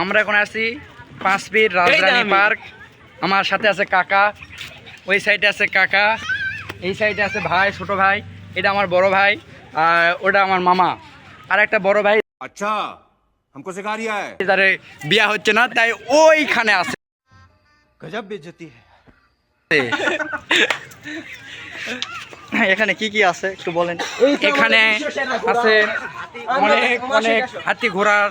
আমরা এখন আছি পাঁচপির রাজরানী পার্ক আমার সাথে আছে কাকা ওই সাইডে আছে কাকা এই সাইডে আছে ভাই ছোট ভাই এটা আমার বড় ভাই আর ওটা আমার মামা আর একটা বড় ভাই अच्छा हमको सिखा रिया है তারে বিয়া হচ্ছে না তাই ওইখানে আছে गजब बेइज्जती है এখানে কি কি আছে একটু বলেন এখানে আছে অনেক অনেক হাতি ঘোড়ার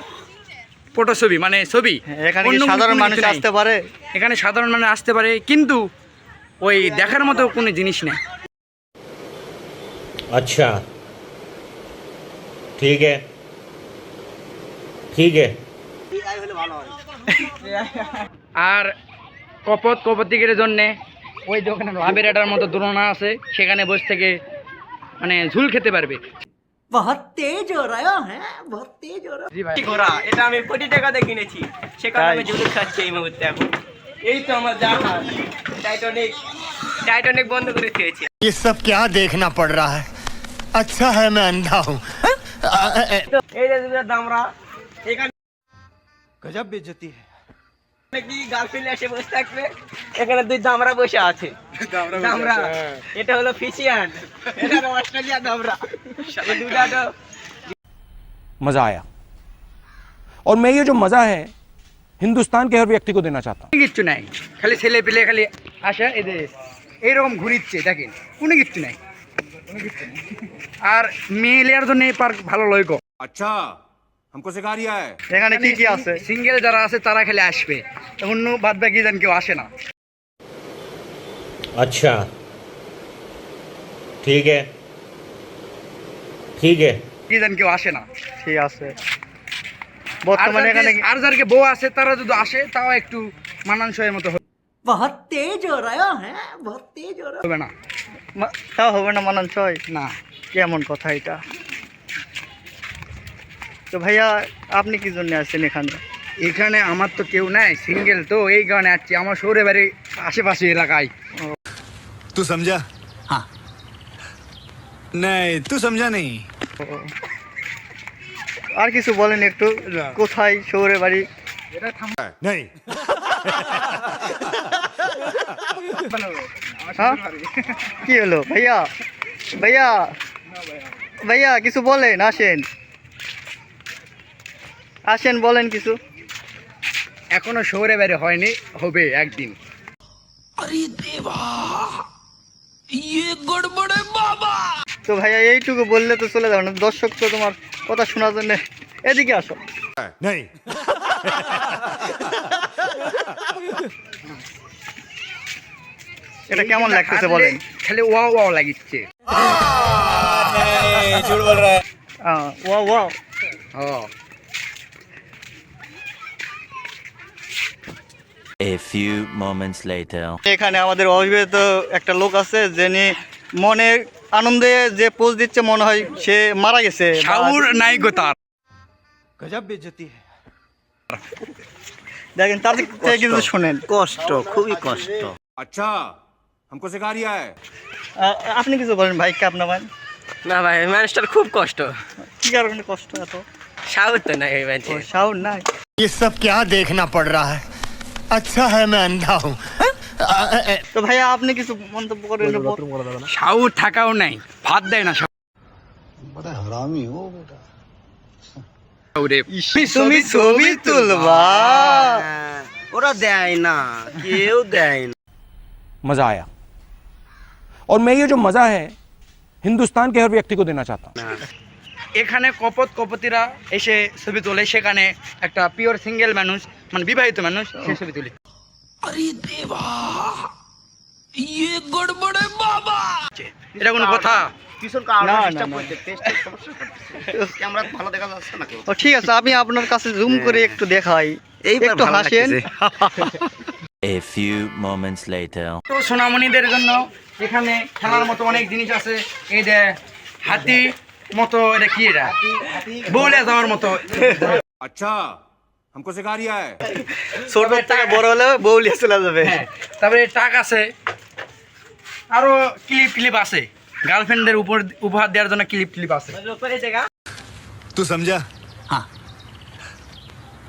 ফটোছবি মানে ছবি। হ্যাঁ, এখানে সাধারণ মানুষ আসতে পারে? এখানে সাধারণ মানুষ আসতে পারে কিন্তু ওই দেখার মতো কোনো জিনিস নেই। আচ্ছা। ঠিক ঠিক আর কপত কপতিকের জন্যে ওই দোকানে ওখানে লাভের মতো দোলনা আছে সেখানে বসে থেকে মানে ঝুল খেতে পারবে। बहुत तेज हो रहा है बहुत तेज हो रहा জি ভাই ঘোড়া এটা আমি কোটি টাকাতে কিনেছি সেখানে তাই? আমি জুলুক খাচ্ছি এই মুহূর্তে এখন এই তো আমার জানা টাইটানিক টাইটানিক বন্ধ করে খেয়েছি ये सब क्या देखना पड़ रहा है अच्छा है मैं अंधा हूँ এই যে দুটো দামরা এখানে गजब बेइज्जती है কি গার্লফ্রেন্ড এসে বসে থাকবে এখানে দুই দামরা বসে আছে দামরা এটা হলো ফিশিয়ান এটা হলো অস্ট্রেলিয়া দামরা এই দুটা তো मज़ा आया और मैं ये जो मज़ा है हिंदुस्तान के हर व्यक्ति को देना चाहता हूँ কিচ্ছু নাই খালি ছেলে পেলে খালি আসে এই যে এইরকম ঘুরিচ্ছে দেখেন কোনো কিচ্ছু নাই কোনো কিচ্ছু নাই। আর মেয়ে লেয়ার জন্য এই পার্ক ভালো লয় কম अच्छा हमको सिखा रिया है এখানে কি কি আছে সিঙ্গেল যারা আছে তারা খালি আসবে অন্য বাদ বাকি যেন কেউ আসে না अच्छा ठीक है ठीक है কি যেন কেউ আসে না ঠিক আছে আর বর্তমানে এখানে যার- আর যার বউ আছে তারা যদি আসে তাও একটু মানানসইয়ের মতো बहुत तेज हो रहा है बहुत तेज हो रहा হবে না মা- তাও হবে না মানানসই না কেমন কথা এটা তো ভাইয়া আপনি কি জন্য আসছেন এখানে? এখানে আমার তো কেউ নাই সিঙ্গেল তো এই কারণে আসছি। আমার শহরে বাড়ি আশেপাশে এলাকায়। তুই সমঝা হ্যাঁ নাই তুই সমঝা নেই আর কিছু বলেন একটু কোথায় শহরে বাড়ি? নেই হ্যাঁ? কি হলো ভাইয়া? ভাইয়া? ভাইয়া কিছু বলেন আসেন। আসেন বলেন কিছু। এখনও শহরে বাইরে হয়নি হবে একদিন। তো ভাইয়া এইটুকু বললে তো চলে যাবে না। দর্শক তো তোমার কথা শোনার জন্য এদিকে আসো। नहीं এটা কেমন লাগতেছে বলেন? খালি ওয়াও ওয়াও লাগিচ্ছে। আহ, wow wow. A few moments later. এখানে আমাদের অভিভূত একটা লোক আছে যিনি মনের আনন্দে যে পোজ দিচ্ছে মনে হয় সে মারা গেছে বা- শাউর নাই গো তার गजब बेइज्जती है দেখেন তাদের থেকে কিন্তু শোনেন कष्ट खूबी कष्ट अच्छा हमको सिखा रिया है আহ, আপনি কিছু বলেন ভাই কে আপনার ভাই না ভাই মানুষটার খুব কষ্ট কি কারণে কষ্ট এত সাহস তো নাই ওই ও, মানুষের শাওন নাই ये सब क्या देखना पड़ रहा है अच्छा है मैं अंधा हूँ তো ভাইয়া আপনি কিছু মন্তব্য করেন শাউর থাকাও নাই ভাত দেয় না শাউরে তুমি ছবি তুলবা ওরা দেয় না কেউ দেয় না मज़ा आया और मैं ये जो मज़ा है हिंदुस्तान के हर व्यक्ति को देना चाहता हूँ এখানে কপত কপতিরা এসে ছবি তোলে সেখানে একটা পিওর সিঙ্গেল মানুষ মানে বিবাহিত মানুষ সে ছবি তুলি। আরে দেবা ইয়ে গড়বড়ে বাবা। এটা কোনো কথা? ঠিক আছে আমি আপনার কাছে জুম করে একটু দেখাই। একটু হাসেন। A সোনামণিদের জন্য এখানে খেলার মতো অনেক জিনিস আছে। এই যে হাতি মতো এটা কি এটা? বলে যাওয়ার মতো। আচ্ছা। हमको सिखा रिया है ছোট থেকে বড় হলে বউলিয়া চলে যাবে হ্যাঁ তারপরে টাক আছে আরো ক্লিপ ক্লিপ আছে গার্লফ্রেন্ডদের উপর উপহার দেওয়ার জন্য ক্লিপ ক্লিপ আছে तू समझा हाँ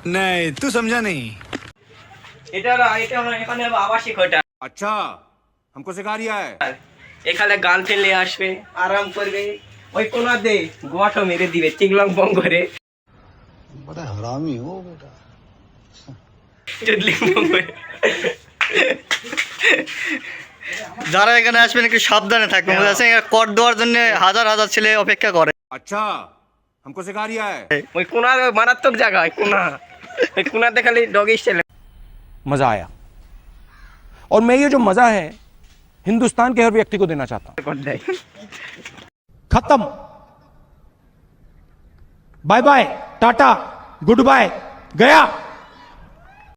नहीं तू समझा नहीं এটা হলো এটা হলো এখানে হলো আবাসিক হোটেল अच्छा हमको सिखा रिया है এখানে গার্লফ্রেন্ড নিয়ে আসবে আরাম করবে ওই কোনা দে গোয়াটো মেরে দিবে চিংলং বং করে বড় হারামি ও বেটা যারা এখানে আসবেন একটু সাবধানে থাকবেন বুঝতে পারছেন? এখানে কর দেওয়ার জন্য হাজার হাজার ছেলে অপেক্ষা করে अच्छा हमको सिखा रिया है ওই কোনা মারাত্মক জায়গা ওই কোনা ওই কোনাতে খালি ডগি স্টাইল मज़ा आया और मैं ये जो मज़ा है हिंदुस्तान के हर व्यक्ति को देना चाहता हूँ করে দেয় खत्म bye bye tata goodbye गया।